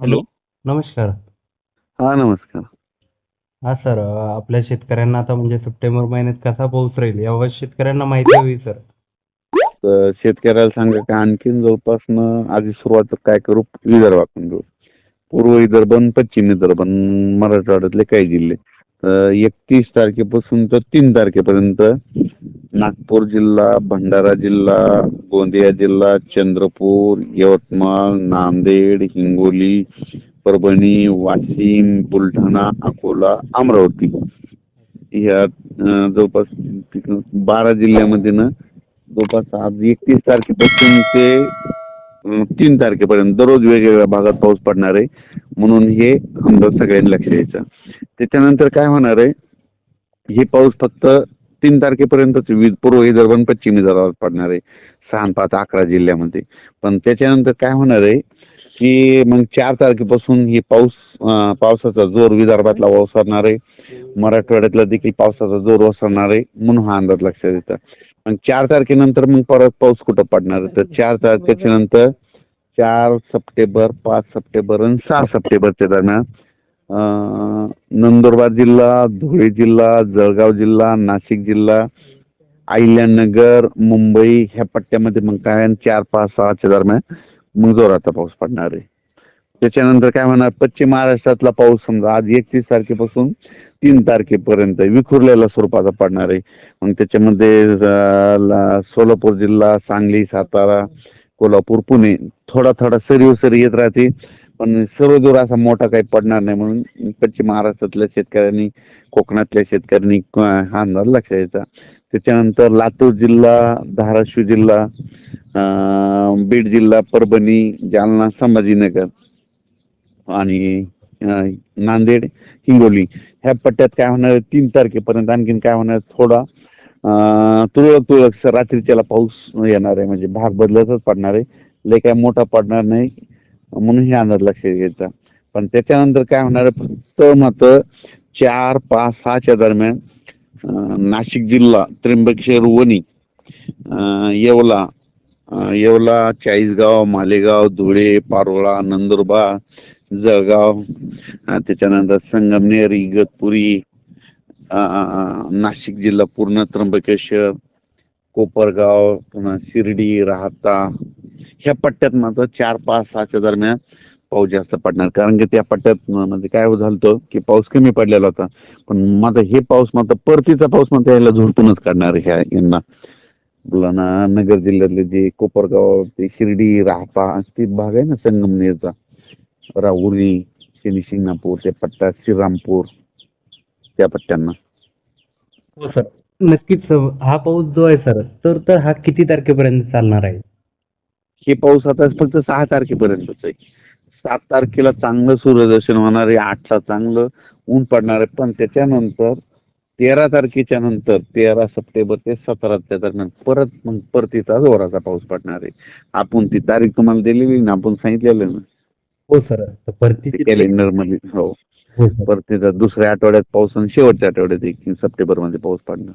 Hello. नमस्कार. हा नमस्कार. हा सर आपल्या शेतकऱ्यांना आता म्हणजे सप्टेंबर महिन्यात कसा पाऊस राहील यावर शेतकऱ्यांना माहिती हवी सर. तर शेतकऱ्याला सांगा का आणखीन जवळपासनं आधी सुरुवात काय करू? विदर्भातून घेऊ. पूर्व विदर्भ आणि पश्चिम विदर्भ आणि मराठवाड्यातले काही जिल्हे. एकतीस तारखेपासून तर तीन तारखेपर्यंत नागपूर जिल्हा भंडारा जिल्हा गोंदिया जिल्हा चंद्रपूर यवतमाळ नांदेड हिंगोली परभणी वाशिम बुलढाणा अकोला अमरावती. या जवळपास बारा जिल्ह्यामध्ये ना जवळपास आज एकतीस तारखेपासून ते तीन तारखेपर्यंत दररोज वेगवेगळ्या भागात पाऊस पडणार आहे. म्हणून हे आमदार सगळ्यांनी लक्ष द्यायचं. त्याच्यानंतर काय होणार आहे? हे पाऊस फक्त तीन तारखेपर्यंतच वि- पूर्व विदर्भ पश्चिम विदर्भात पडणार आहे. सहा पाच अकरा जिल्ह्यामध्ये. पण त्याच्यानंतर काय होणार आहे की मग चार तारखेपासून हे पाऊस पावसाचा जोर विदर्भातला ओसरणार आहे. मराठवाड्यातला देखील पावसाचा जोर ओसरणार आहे म्हणून हा अंदाज लक्षात येतं. मग चार तारखेनंतर मग परत पाऊस कुठं पडणार आहे? तर चार तारखेच्या नंतर चार सप्टेंबर पाच सप्टेंबर आणि सहा सप्टेंबरच्या दरम्यान नंदुरबार जिल्हा धुळे जिल्हा जळगाव जिल्हा नाशिक जिल्हा अहिल्यानगर मुंबई ह्या पट्ट्यामध्ये मग काय चार पाच सहाच्या दरम्यान मग जोराचा पाऊस पडणार आहे. त्याच्यानंतर काय म्हणणार पश्चिम महाराष्ट्रातला पाऊस समजा आज एकतीस तारखेपासून तीन तारखेपर्यंत विखुरलेल्या स्वरूपाचा पडणार आहे. मग त्याच्यामध्ये सोलापूर जिल्हा सांगली सातारा कोल्हापूर पुणे थोडा थोडा सरी सरी येत राहते पण सर्वदूर असा मोठा काही पडणार नाही म्हणून पश्चिम महाराष्ट्रातल्या शेतकऱ्यांनी कोकणातल्या शेतकऱ्यांनी हा अंदाज लक्षात द्यायचा त्याच्यानंतर लातूर जिल्हा धाराशिव जिल्हा बीड जिल्हा परभणी जालना संभाजीनगर आणि नांदेड हिंगोली. ह्या पट्ट्यात काय होणार तीन तारखेपर्यंत आणखीन काय होणार थोडा तुरळक तुरळक रात्रीच्याला पाऊस येणार आहे. म्हणजे भाग बदलतच पडणार आहे. लय काय मोठा पडणार नाही. म्हणून हे अंदाज लक्षात घ्यायचा. पण त्याच्यानंतर काय होणार फक्त मात्र चार पाच सहाच्या दरम्यान नाशिक जिल्हा त्र्यंबकेश्वर वणी येवला येवला चाळीसगाव मालेगाव धुळे पारोळा नंदुरबार जळगाव त्याच्यानंतर संगमनेर इगतपुरी नाशिक जिल्हा पूर्ण त्र्यंबकेश्वर कोपरगाव पुन्हा शिर्डी राहता ह्या पट्ट्यात मात्र चार पाच सहाच्या दरम्यान पाऊस जास्त पडणार. कारण की त्या पट्ट्यात म्हणजे काय झालं होतं की पाऊस कमी पडलेला होता. पण मात्र हे पाऊस मात्र परतीचा पाऊस मात्र याला झोडपूनच काढणार ह्या यांना. बुलढाणा नगर जिल्ह्यातले जे कोपरगाव ते शिर्डी राहता ते भाग आहे ना संगमनेरचा. राहुरी शनी शिंगणापूर त्या पट्ट्यात श्रीरामपूर त्या पट्ट्यांना. हो सर. नक्कीच हा पाऊस जो आहे सर तर तर हा किती तारखेपर्यंत चालणार आहे? हे पाऊस आता फक्त सहा तारखेपर्यंतच आहे. सात तारखेला चांगलं सूर्यदर्शन होणार आहे आठला चांगलं ऊन पडणार आहे. पण त्याच्यानंतर तेरा तारखेच्या नंतर तेरा सप्टेंबर ते सतराच्या दरम्यान परत मग परतीचा जोराचा पाऊस पडणार आहे. आपण ती तारीख तुम्हाला दिलेली ना आपण सांगितलेलं ना? हो सर. तर परतीची कॅलेंडरमध्ये हो. हो परतीचा दुसऱ्या आठवड्यात पाऊस आणि शेवटच्या आठवड्यात एक सप्टेंबरमध्ये पाऊस पडणार.